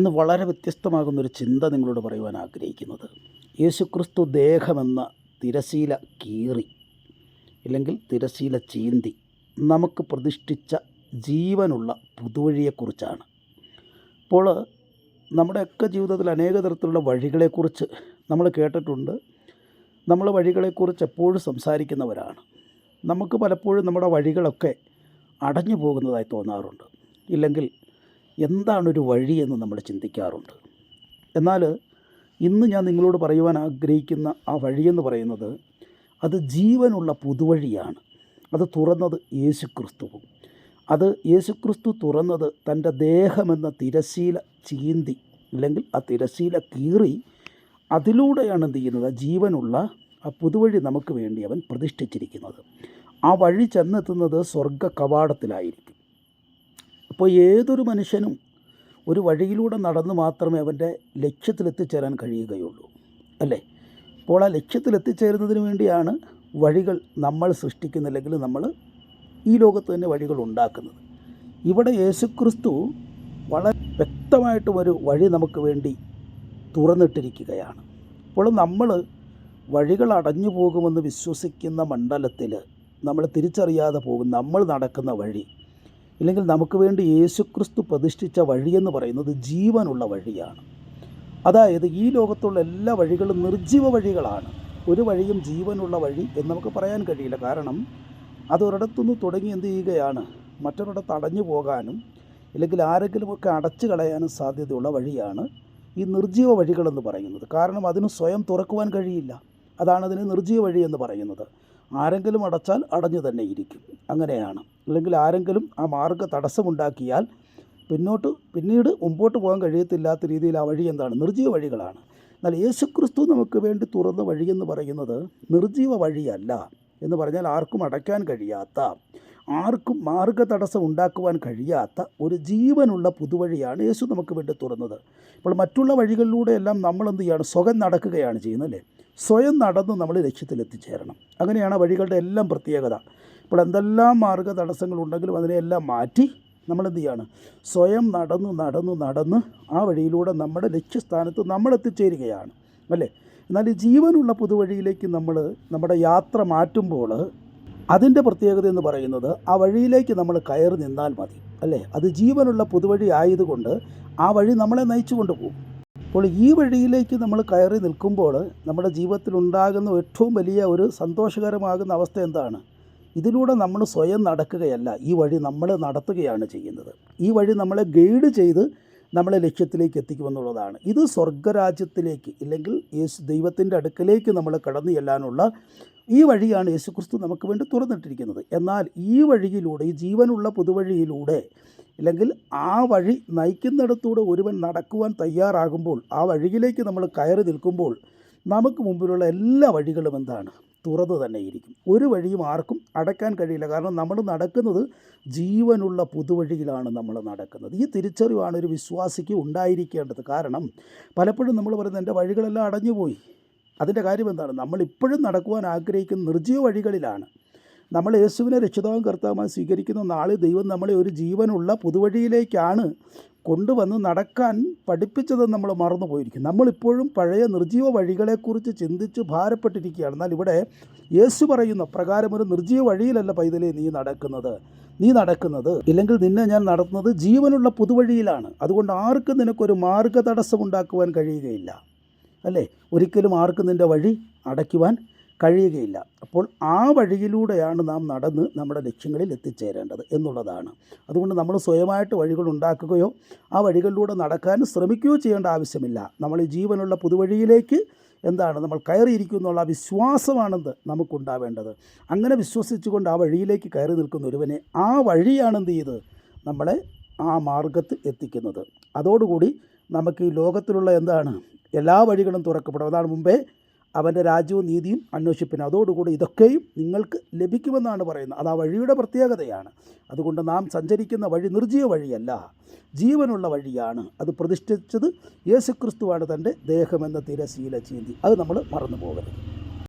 ഇന്ന് വളരെ വ്യത്യസ്തമാകുന്നൊരു ചിന്ത നിങ്ങളോട് പറയുവാൻ ആഗ്രഹിക്കുന്നത്. യേശുക്രിസ്തു ദേഹമെന്ന തിരശീല കീറി അല്ലെങ്കിൽ തിരശീല ചീന്തി നമുക്ക് പ്രതിഷ്ഠിച്ച ജീവനുള്ള പുതുവഴിയെക്കുറിച്ചാണ്. അപ്പോൾ നമ്മുടെയൊക്കെ ജീവിതത്തിൽ അനേക തരത്തിലുള്ള വഴികളെക്കുറിച്ച് നമ്മൾ കേട്ടിട്ടുണ്ട്. നമ്മൾ വഴികളെക്കുറിച്ച് എപ്പോഴും സംസാരിക്കുന്നവരാണ്. നമുക്ക് പലപ്പോഴും നമ്മുടെ വഴികളൊക്കെ അടഞ്ഞു പോകുന്നതായി തോന്നാറുണ്ട്. ഇല്ലെങ്കിൽ എന്താണൊരു വഴിയെന്ന് നമ്മൾ ചിന്തിക്കാറുണ്ട്. എന്നാൽ ഇന്ന് ഞാൻ നിങ്ങളോട് പറയുവാൻ ആഗ്രഹിക്കുന്ന ആ വഴിയെന്ന് പറയുന്നത് അത് ജീവനുള്ള പുതുവഴിയാണ്. അത് തുറന്നത് യേശുക്രിസ്തുവും. അത് യേശുക്രിസ്തു തുറന്നത് തന്റെ ദേഹമെന്ന തിരശീല ചീന്തി അല്ലെങ്കിൽ ആ തിരശീല കീറി അതിലൂടെയാണ് എന്ത് ചെയ്യുന്നത്? ജീവനുള്ള ആ പുതുവഴി നമുക്ക് വേണ്ടി അവൻ പ്രതിഷ്ഠിച്ചിരിക്കുന്നത്. ആ വഴി ചെന്നെത്തുന്നത് സ്വർഗ കവാടത്തിലായിരിക്കും. അപ്പോൾ ഏതൊരു മനുഷ്യനും ഒരു വഴിയിലൂടെ നടന്ന് മാത്രമേ അവന്റെ ലക്ഷ്യത്തിലെത്തിച്ചേരാൻ കഴിയുകയുള്ളൂ. അല്ലേ? അപ്പോൾ ആ ലക്ഷ്യത്തിലെത്തിച്ചേരുന്നതിന് വേണ്ടിയാണ് വഴികൾ നമ്മൾ സൃഷ്ടിക്കുന്നില്ലെങ്കിൽ നമ്മൾ ഈ ലോകത്ത് തന്നെ വഴികൾ ഉണ്ടാക്കുന്നത്. ഇവിടെ യേശുക്രിസ്തു വളരെ വ്യക്തമായിട്ടും ഒരു വഴി നമുക്ക് വേണ്ടി തുറന്നിട്ടിരിക്കുകയാണ്. അപ്പോൾ നമ്മൾ വഴികൾ അടഞ്ഞു പോകുമെന്ന് വിശ്വസിക്കുന്ന മണ്ഡലത്തിൽ നമ്മൾ തിരിച്ചറിയാതെ പോകും. നമ്മൾ നടക്കുന്ന വഴി ഇല്ലെങ്കിൽ നമുക്ക് വേണ്ടി യേശുക്രിസ്തു പ്രതിഷ്ഠിച്ച വഴിയെന്ന് പറയുന്നത് ജീവനുള്ള വഴിയാണ്. അതായത് ഈ ലോകത്തുള്ള എല്ലാ വഴികളും നിർജീവ വഴികളാണ്. ഒരു വഴിയും ജീവനുള്ള വഴി എന്ന് നമുക്ക് പറയാൻ കഴിയില്ല. കാരണം അതൊരിടത്തുനിന്ന് തുടങ്ങി എന്ത് ചെയ്യുകയാണ്? മറ്റൊരിടത്ത് അടഞ്ഞു പോകാനും ഇല്ലെങ്കിൽ ആരെങ്കിലുമൊക്കെ അടച്ചു കളയാനും സാധ്യതയുള്ള വഴിയാണ് ഈ നിർജീവ വഴികളെന്ന് പറയുന്നത്. കാരണം അതിന് സ്വയം തുറക്കുവാൻ കഴിയില്ല. അതാണ് അതിന് നിർജീവ വഴി എന്ന് പറയുന്നത്. ആരെങ്കിലും അടച്ചാൽ അടഞ്ഞു തന്നെ ഇരിക്കും. അങ്ങനെയാണ്. അല്ലെങ്കിൽ ആരെങ്കിലും ആ മാർഗ തടസ്സമുണ്ടാക്കിയാൽ പിന്നോട്ട് പിന്നീട് മുമ്പോട്ട് പോകാൻ കഴിയത്തില്ലാത്ത രീതിയിൽ ആ വഴി എന്താണ്? നിർജീവ വഴികളാണ്. എന്നാൽ യേശുക്രിസ്തു നമുക്ക് വേണ്ടി തുറന്ന വഴിയെന്ന് പറയുന്നത് നിർജീവ വഴിയല്ല. എന്ന് പറഞ്ഞാൽ ആർക്കും അടയ്ക്കാൻ കഴിയാത്ത ആർക്കും മാർഗ തടസ്സം ഉണ്ടാക്കുവാൻ കഴിയാത്ത ഒരു ജീവനുള്ള പുതുവഴിയാണ് യേശു നമുക്ക് വേണ്ടി തുറന്നത്. അപ്പോൾ മറ്റുള്ള വഴികളിലൂടെ എല്ലാം നമ്മൾ എന്ത് ചെയ്യാണ്? സ്വയം നടക്കുകയാണ് ചെയ്യുന്നത് അല്ലേ? സ്വയം നടന്ന് നമ്മൾ ലക്ഷ്യത്തിലെത്തിച്ചേരണം അങ്ങനെയാണ് ആ വഴികളുടെ എല്ലാം പ്രത്യേകത. ഇപ്പോൾ എന്തെല്ലാം മാർഗ തടസ്സങ്ങളുണ്ടെങ്കിലും അതിനെയെല്ലാം മാറ്റി നമ്മൾ എന്ത് ചെയ്യാണ്? സ്വയം നടന്ന് നടന്ന് നടന്ന് ആ വഴിയിലൂടെ നമ്മുടെ ലക്ഷ്യസ്ഥാനത്ത് നമ്മൾ എത്തിച്ചേരുകയാണ് അല്ലേ? എന്നാൽ ഈ ജീവനുള്ള പുതുവഴിയിലേക്ക് നമ്മൾ നമ്മുടെ യാത്ര മാറ്റുമ്പോൾ അതിന്റെ പ്രത്യേകത എന്ന് പറയുന്നത് ആ വഴിയിലേക്ക് നമ്മൾ കയറി നിന്നാൽ മതി അല്ലേ? അത് ജീവനുള്ള പുതുവഴി ആയതുകൊണ്ട് ആ വഴി നമ്മളെ നയിച്ചു കൊണ്ടുപോകും അപ്പോൾ ഈ വഴിയിലേക്ക് നമ്മൾ കയറി നിൽക്കുമ്പോൾ നമ്മുടെ ജീവിതത്തിൽ ഉണ്ടാകുന്ന ഏറ്റവും വലിയ ഒരു സന്തോഷകരമാകുന്ന അവസ്ഥ എന്താണ്? ഇതിലൂടെ നമ്മൾ സ്വയം നടക്കുകയല്ല ഈ വഴി നമ്മൾ നടത്തുകയാണ് ചെയ്യുന്നത്. ഈ വഴി നമ്മളെ ഗൈഡ് ചെയ്ത് നമ്മളെ ലക്ഷ്യത്തിലേക്ക് എത്തിക്കുമെന്നുള്ളതാണ്. ഇത് സ്വർഗരാജ്യത്തിലേക്ക് ഇല്ലെങ്കിൽ യേശു ദൈവത്തിന്റെ അടുക്കലേക്ക് നമ്മൾ കടന്നു ചെല്ലാനുള്ള ഈ വഴിയാണ് യേശുക്രിസ്തു നമുക്ക് വേണ്ടി തുറന്നിട്ടിരിക്കുന്നത്. എന്നാൽ ഈ വഴിയിലൂടെ ഈ ജീവനുള്ള പുതുവഴിയിലൂടെ അല്ലെങ്കിൽ ആ വഴി നയിക്കുന്നിടത്തൂടെ ഒരുവൻ നടക്കുവാൻ തയ്യാറാകുമ്പോൾ ആ വഴിയിലേക്ക് നമ്മൾ കയറി നിൽക്കുമ്പോൾ നമുക്ക് മുമ്പിലുള്ള എല്ലാ വഴികളും എന്താണ്? തുറന്നു തന്നെയിരിക്കും. ഒരു വഴിയും ആർക്കും അടയ്ക്കാൻ കഴിയില്ല. കാരണം നമ്മൾ നടക്കുന്നത് ജീവനുള്ള പുതുവഴിയിലാണ് നമ്മൾ നടക്കുന്നത്. ഈ തിരിച്ചറിവാണ് ഒരു വിശ്വാസിക്ക് ഉണ്ടായിരിക്കേണ്ടത്. കാരണം പലപ്പോഴും നമ്മൾ പറയുന്നത് എന്റെ വഴികളെല്ലാം അടഞ്ഞുപോയി. അതിന്റെ കാര്യം എന്താണ്? നമ്മൾ ഇപ്പോഴും നടക്കുവാൻ ആഗ്രഹിക്കുന്ന നിർജീവ വഴികളിലാണ്. നമ്മൾ യേശുവിനെ രക്ഷിതാവും കർത്താവുമായി സ്വീകരിക്കുന്ന നാളെ ദൈവം നമ്മളെ ഒരു ജീവനുള്ള പുതുവഴിയിലേക്കാണ് കൊണ്ടുവന്ന് നടക്കാൻ പഠിപ്പിച്ചത് നമ്മൾ മറന്നു പോയിരിക്കും നമ്മളിപ്പോഴും പഴയ നിർജീവ വഴികളെക്കുറിച്ച് ചിന്തിച്ച് ഭാരപ്പെട്ടിരിക്കുകയാണ്. എന്നാൽ ഇവിടെ യേശു പറയുന്ന പ്രകാരം ഒരു നിർജീവ വഴിയിലല്ല പൈതലെ നീ നടക്കുന്നത്. നീ നടക്കുന്നത് ഇല്ലെങ്കിൽ നിന്നെ ഞാൻ നടത്തുന്നത് ജീവനുള്ള പുതുവഴിയിലാണ്. അതുകൊണ്ട് ആർക്കും നിനക്കൊരു മാർഗ തടസ്സമുണ്ടാക്കുവാൻ കഴിയുകയില്ല. അല്ലേ? ഒരിക്കലും ആർക്കും നിന്റെ വഴി അടയ്ക്കുവാൻ കഴിയുകയില്ല. അപ്പോൾ ആ വഴിയിലൂടെയാണ് നാം നടന്ന് നമ്മുടെ ലക്ഷ്യങ്ങളിൽ എത്തിച്ചേരേണ്ടത് എന്നുള്ളതാണ്. അതുകൊണ്ട് നമ്മൾ സ്വയമായിട്ട് വഴികൾ ഉണ്ടാക്കുകയോ ആ വഴികളിലൂടെ നടക്കാൻ ശ്രമിക്കുകയോ ചെയ്യേണ്ട ആവശ്യമില്ല. നമ്മൾ ഈ ജീവനുള്ള പുതുവഴിയിലേക്ക് എന്താണ്? നമ്മൾ കയറിയിരിക്കും എന്നുള്ള വിശ്വാസമാണെന്ന് നമുക്കുണ്ടാവേണ്ടത്. അങ്ങനെ വിശ്വസിച്ചുകൊണ്ട് ആ വഴിയിലേക്ക് കയറി നിൽക്കുന്ന ഒരുവനെ ആ വഴിയാണ് എന്ത് ചെയ്ത്? നമ്മളെ ആ മാർഗത്ത് എത്തിക്കുന്നത്. അതോടുകൂടി നമുക്ക് ഈ ലോകത്തിലുള്ള എന്താണ്? എല്ലാ വഴികളും തുറക്കപ്പെടും. അതാണ് മുമ്പേ അവന്റെ രാജ്യവും നീതിയും അന്വേഷിപ്പിന്. അതോടുകൂടി ഇതൊക്കെയും നിങ്ങൾക്ക് ലഭിക്കുമെന്നാണ് പറയുന്നത്. അത് ആ വഴിയുടെ പ്രത്യേകതയാണ്. അതുകൊണ്ട് നാം സഞ്ചരിക്കുന്ന വഴി നിർജീവ വഴിയല്ല ജീവനുള്ള വഴിയാണ്. അത് പ്രതിഷ്ഠിച്ചത് യേശുക്രിസ്തുവാണ് തന്റെ ദേഹമെന്ന തിരശീല ചീന്തി. അത് നമ്മൾ മറന്നു പോകരുത്